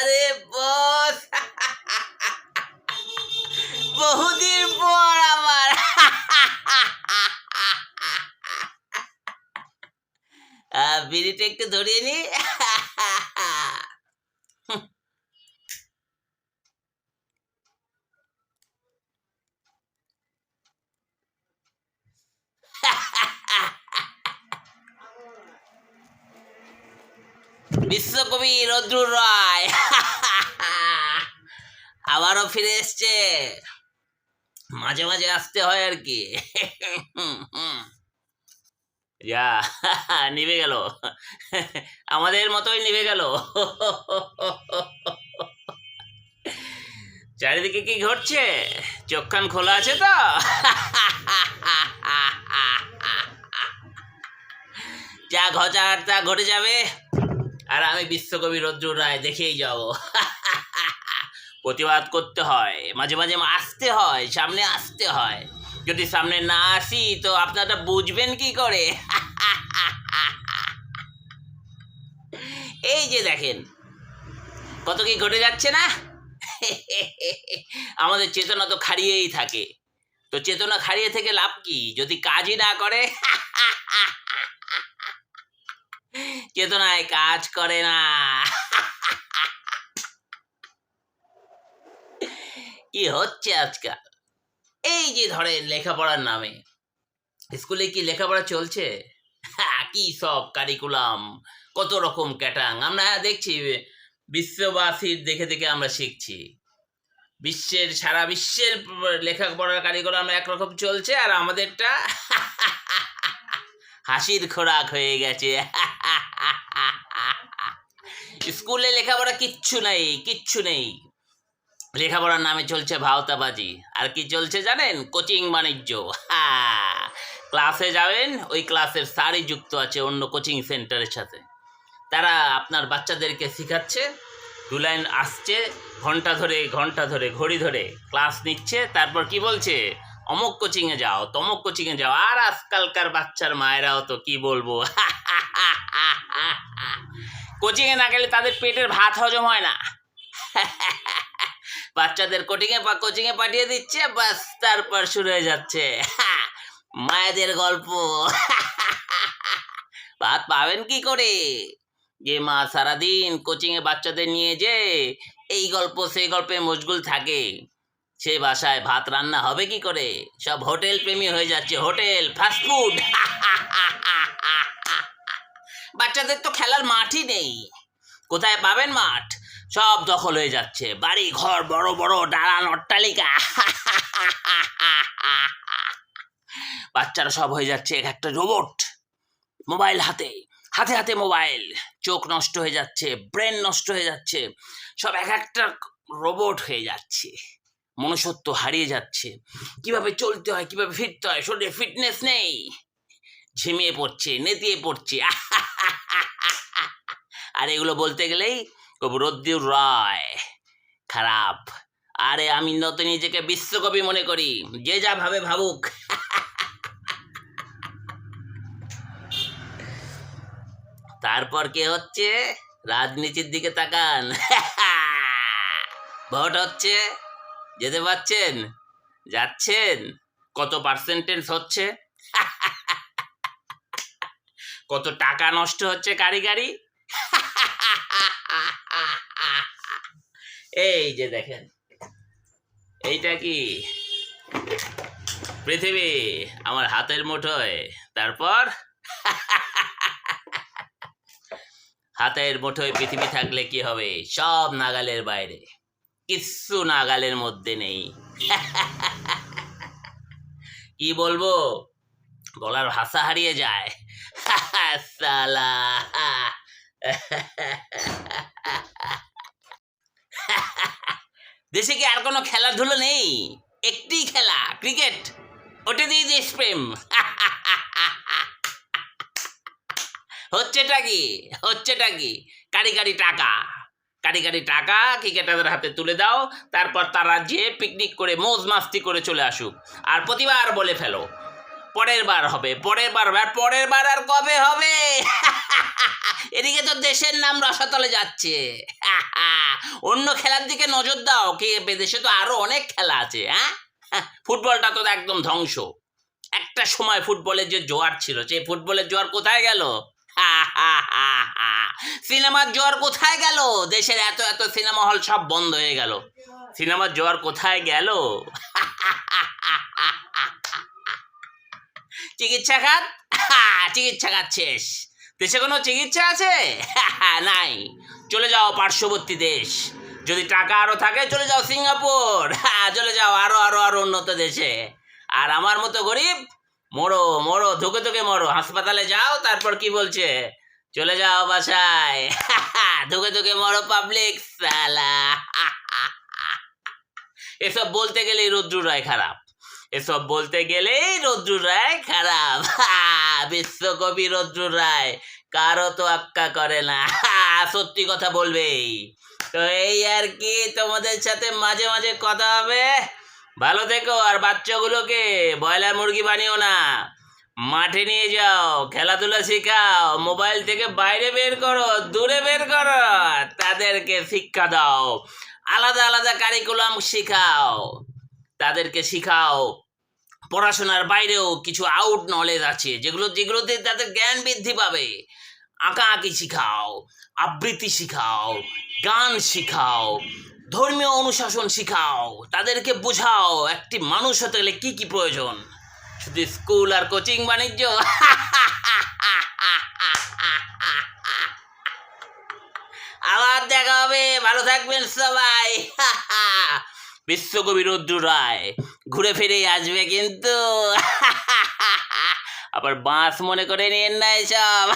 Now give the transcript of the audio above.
আরে বস। বহুদিন পর আমার বিড়িটা একটু ধরিয়ে নি। বিশ্বকবি রদ্রুর রায়। আবারও ফিরে এসছে। মাঝে মাঝে আসতে হয় আর কি। যা, নিভে গেল। আমাদের মতোই নিভে গেল। চারিদিকে কি ঘটছে? চোখখান খোলা আছে তো? যা ঘটার তা ঘটে যাবে। আর আমি বিশ্বকবি রদ্রুর রায় দেখেই যাব। প্রতিবাদ করতে হয়, মাঝে মাঝে আসতে হয়, সামনে আসতে হয়। যদি সামনে না আসি, তো আপনারা বুঝবেন কি করে? এই যে দেখেন, কত কি ঘটে যাচ্ছে না? আমাদের চেতনা তো খাড়িয়েই থাকে। তো চেতনা খাড়িয়ে থেকে লাভ কি? যদি কাজই না করে? চেতনায় কাজ করে না। কি হচ্ছে আজকাল? এই যে ধরেন লেখাপড়ার নামে। স্কুলে কি লেখাপড়া চলছে? হ্যাঁ, কি সব কারিকুলাম কত রকম ক্যাটাং। আমরা দেখছি বিশ্ববাসীর দেখে দেখে আমরা শিখছি। বিশ্বের সারা বিশ্বের লেখাপড়ার কারিকুলাম একরকম চলছে আর আমাদেরটা হাসির খোরাক হয়ে গেছে। স্কুলে লেখাপড়া কিচ্ছু নেই কিচ্ছু নেই। লেখাপড়ার নামে চলছে ভাওতাবাজি। আর কি চলছে জানেন? কোচিং বাণিজ্য। ক্লাসে যাবেন, ওই ক্লাসের স্যারই যুক্ত আছে অন্য কোচিং সেন্টারের সাথে। তারা আপনার বাচ্চাদেরকে শেখাচ্ছে দু লাইন আসছে, ঘণ্টা ধরে ঘণ্টা ধরে, ঘড়ি ধরে ক্লাস নিচ্ছে, তারপর কি বলছে? অমুক কোচিংয়ে যাও, তমুক কোচিংয়ে যাও, আর আজকালকার বাচ্চার মায়েরাও তো কি বলব? কোচিংয়ে না গেলে তাদের পেটের ভাত হজম হয় না। বাচ্চাদের কোচিংয়ে বা কোচিংয়ে পাঠিয়ে দিচ্ছে, বাস তারপর শুরু হয়ে যাচ্ছে। মায়েদের গল্প। ভাত পাবেন কি করে? যে মা সারাদিন কোচিংয়ে বাচ্চাদের নিয়ে যে, এই গল্প, সেই গল্পে মশগুল থাকে। সে বাসায় ভাত রান্না হবে কি করে? সব হোটেল প্রেমী হয়ে যাচ্ছে, হোটেল ফাস্টফুড বাচ্চাদের তো খেলার মাঠই নেই। কোথায় পাবেন মাঠ? সব দখল হয়ে যাচ্ছে। বাড়ি ঘর, বড় বড় দালান অট্টালিকা। বাচ্চারা সব হয়ে যাচ্ছে এক একটা রোবট। মোবাইল হাতে হাতে হাতে মোবাইল। চোখ নষ্ট হয়ে যাচ্ছে, ব্রেন নষ্ট হয়ে যাচ্ছে। সব এক একটা রোবট হয়ে যাচ্ছে। মনুষ্যত্ব হারিয়ে যাচ্ছে। কীভাবে চলতে হয়, কীভাবে ফিরতে হয়, শরীরে ফিটনেস নেই। ঝিমিয়ে পড়ছে, নেতিয়ে পড়ছে। আর এগুলো বলতে গেলেই কবি রদ্দুর রায়, খারাপ। আরে আমি নত নিজেকে বিশ্বকবি মনে করি। যে যা ভাবে ভাবুক। তারপর কে হচ্ছে? রাজনীতির দিকে তাকান। ভোট হচ্ছে যেতে পারছেন? যাচ্ছেন? কত পার্সেন্টেজ হচ্ছে? কত টাকা নষ্ট হচ্ছে কারিগারি এই যে দেখেন। এইটা কি? পৃথিবী আমার হাতের মুঠোয়। তারপর? হাতের মুঠোয় পৃথিবী থাকলে কি হবে? সব নাগালের বাইরে। কিচ্ছু নাগালের মধ্যে নেই। কি বলব? বলার ভাষা হারিয়ে যায়। সালা। দেশে কি আর কোনো খেলাধুলো নেই? একটি খেলা, ক্রিকেট। ওটা দিয়ে দেশপ্রেম হচ্ছেটা কি? হচ্ছেটা কি? কারি কারি টাকা। কারি কারি টাকা ক্রিকেটারদের হাতে তুলে দাও, তারপর তারা যে পিকনিক করে মৌজ মাস্তি করে চলে আসুক। আর প্রতিবার বলে ফেলো, পরের বার হবে, পরের বার পরের বার আর কবে হবে? এদিকে তো দেশের নাম রসাতলে যাচ্ছে। অন্য খেলার দিকে নজর দাও, কি দেশে তো আরও অনেক খেলা আছে হ্যাঁ? ফুটবলটা তো একদম ধ্বংস। একটা সময় ফুটবলের যে জোয়ার ছিল, সেই ফুটবলের জোয়ার কোথায় গেল? সিনেমার জোয়ার কোথায় গেল? দেশের এত এত সিনেমা হল সব বন্ধ হয়ে গেল। সিনেমার জোয়ার কোথায় গেল? চিকিৎসা খাত চিকিৎসা খাত শেষ। দেশে কোনো চিকিৎসা আছে? নাই। চলে যাও পার্শ্ববর্তী দেশ। যদি টাকা আরও থাকে, চলে যাও সিঙ্গাপুর। চলে যাও আরও আরও আরও উন্নত দেশে। আর আমার মতো গরিব, মরো মরো, ধুকে ধুকে মরো। হাসপাতালে যাও, তারপর কি বলছে? চলে যাও বাসায়। ধুকে ধুকে মরো পাবলিক সালা। এসব বলতে গেলেই রুদ্রু রায় খারাপ। এসব বলতে গেলেই রুদ্রু রায় খারাপ। বিশ্বকবি রুদ্রু রায়, কারও তো আক্কা করে না। সত্যি কথা বলবেই। তো এই আর কি, তোমাদের সাথে মাঝে মাঝে কথা হবে। ভালো থেকো, আর বাচ্চাগুলোকে ব্রয়লার মুরগি বানিও না। মাঠে নিয়ে যাও, খেলাধুলা শেখাও, মোবাইল থেকে বাইরে বের করো, দূরে বের করো, তাদেরকে শিক্ষা দাও, আলাদা আলাদা কারিকুলাম শেখাও, তাদেরকে শিখাও, পড়াশোনার বাইরেও কিছু আউট নলেজ আছে, যেগুলো, যেগুলোতে তাদের জ্ঞান বৃদ্ধি পাবে। আঁকা আঁকি শিখাও, আবৃত্তি শিখাও, গান শিখাও, ধর্মীয় অনুশাসন শিখাও, তাদেরকে বোঝাও, একটি মানুষ হতে গেলে কি কি প্রয়োজন? শুধু স্কুল আর কোচিং বাণিজ্য আবার দেখা হবে ভালো থাকবেন সবাই বিশ্বকবি রুদ্র রায় ঘুরে ফিরে আসবে কিন্তু আবার বাঁশ মনে করে নিয়েন না এসব